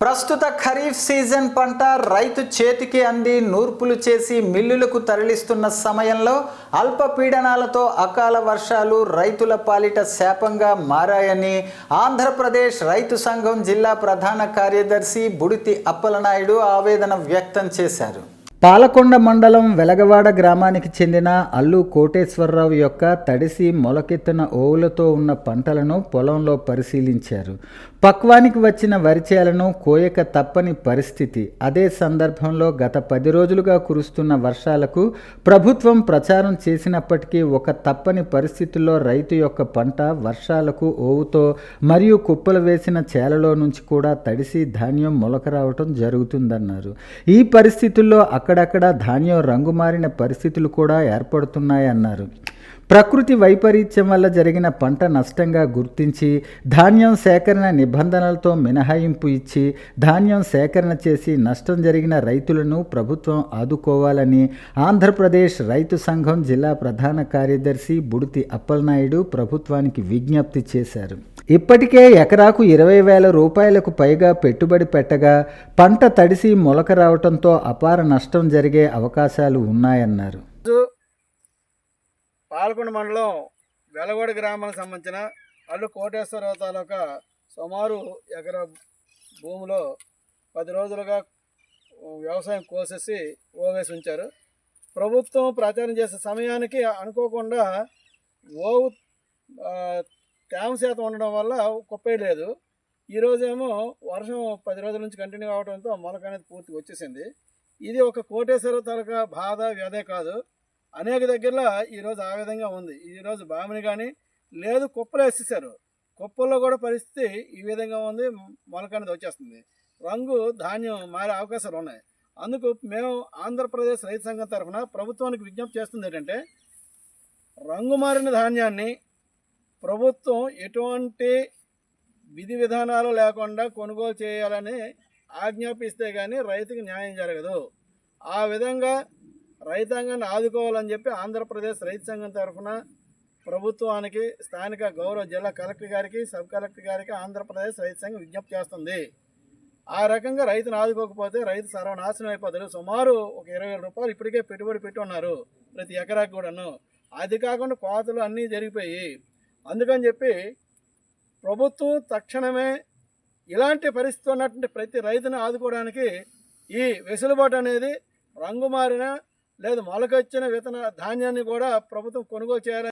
ప్రస్తుత ఖరీఫ్ సీజన్ పంట రైతు చేతికి అంది నూర్పులు చేసి మిల్లులకు తరలిస్తున్న సమయంలో అల్పపీడనాలతో అకాల వర్షాలు రైతుల పాలిట శాపంగా మారాయని ఆంధ్రప్రదేశ్ రైతు సంఘం జిల్లా ప్రధాన కార్యదర్శి బుడితి అప్పలనాయుడు ఆవేదన వ్యక్తం చేశారు. పాలకొండ మండలం వెలగవాడ గ్రామానికి చెందిన అల్లు కోటేశ్వరరావు యొక్క తడిసి మొలకెత్తిన ఓవులతో ఉన్న పంటలను పొలంలో పరిశీలించారు. పక్వానికి వచ్చిన వరిచేలను కోయక తప్పని పరిస్థితి. అదే సందర్భంలో గత పది రోజులుగా కురుస్తున్న వర్షాలకు ప్రభుత్వం ప్రచారం చేసినప్పటికీ ఒక తప్పని పరిస్థితుల్లో రైతు యొక్క పంట వర్షాలకు ఓవుతో మరియు కుప్పలు వేసిన చేలలో నుంచి కూడా తడిసి ధాన్యం మొలక రావటం జరుగుతుందన్నారు. ఈ పరిస్థితుల్లో అక్కడక్కడ ధాన్యం రంగు మారిన పరిస్థితులు కూడా ఏర్పడుతున్నాయన్నారు. ప్రకృతి వైపరీత్యం వల్ల జరిగిన పంట నష్టంగా గుర్తించి ధాన్యం సేకరణ నిబంధనలతో మినహాయింపు ఇచ్చి ధాన్యం సేకరణ చేసి నష్టం జరిగిన రైతులను ప్రభుత్వం ఆదుకోవాలని ఆంధ్రప్రదేశ్ రైతు సంఘం జిల్లా ప్రధాన కార్యదర్శి బుడితి అప్పలనాయుడు ప్రభుత్వానికి విజ్ఞప్తి చేశారు. ఇప్పటికే ఎకరాకు ఇరవై వేల రూపాయలకు పైగా పెట్టుబడి పెట్టగా పంట తడిసి మొలక రావడంతో అపార నష్టం జరిగే అవకాశాలు ఉన్నాయన్నారు. పాలకొండ మండలం వెలగోడ గ్రామానికి సంబంధించిన అల్లు కోటేశ్వరరావు తాలూకా సుమారు ఎకరా భూమిలో పది రోజులుగా వ్యవసాయం కోసేసి ఓవేసి ఉంచారు. ప్రభుత్వం ప్రచారం చేసే సమయానికి అనుకోకుండా ఓవు తేమ శాతం ఉండడం వల్ల కుప్పేయలేదు ఈరోజేమో వర్షం పది రోజుల నుంచి కంటిన్యూ అవడంతో మొలక అనేది పూర్తిగా వచ్చేసింది. ఇది ఒక కోటేశ్వర తాలూకా బాధ వ్యధే కాదు. అనేక దగ్గరలో ఈరోజు ఆ విధంగా ఉంది. ఈరోజు బామిని కానీ లేదు కుప్పలు వేసేసారు కుప్పల్లో కూడా పరిస్థితి ఈ విధంగా ఉంది. మొలక అనేది వచ్చేస్తుంది. రంగు ధాన్యం మారే అవకాశాలు ఉన్నాయి. అందుకు మేము ఆంధ్రప్రదేశ్ రైతు సంఘం తరఫున ప్రభుత్వానికి విజ్ఞప్తి చేస్తుంది ఏంటంటే రంగు మారిన ధాన్యాన్ని ప్రభుత్వం ఎటువంటి విధి విధానాలు లేకుండా కొనుగోలు చేయాలని ఆజ్ఞాపిస్తే కానీ రైతుకి న్యాయం జరగదు. ఆ విధంగా రైతాంగాన్ని ఆదుకోవాలని చెప్పి ఆంధ్రప్రదేశ్ రైతు సంఘం తరఫున ప్రభుత్వానికి స్థానిక గౌరవ జిల్లా కలెక్టర్ గారికి సబ్ కలెక్టర్ గారికి ఆంధ్రప్రదేశ్ రైతు సంఘం విజ్ఞప్తి చేస్తుంది. ఆ రకంగా రైతును ఆదుకోకపోతే రైతు సర్వనాశనం అయిపోతారు సుమారు ఒక ఇరవై రూపాయలు ఇప్పటికే పెట్టుబడి పెట్టి ఉన్నారు ప్రతి ఎకరాకి కూడాను. అది కాకుండా కోతలు అన్నీ జరిగిపోయి అందుకని చెప్పి ప్రభుత్వం తక్షణమే ఇలాంటి పరిస్థితి ఉన్నటువంటి ప్రతి రైతును ఆదుకోవడానికి ఈ వెసులుబాటు అనేది రంగు మారిన లేదు మొలకొచ్చిన విత్తన ధాన్యాన్ని కూడా ప్రభుత్వం కొనుగోలు చేయాలని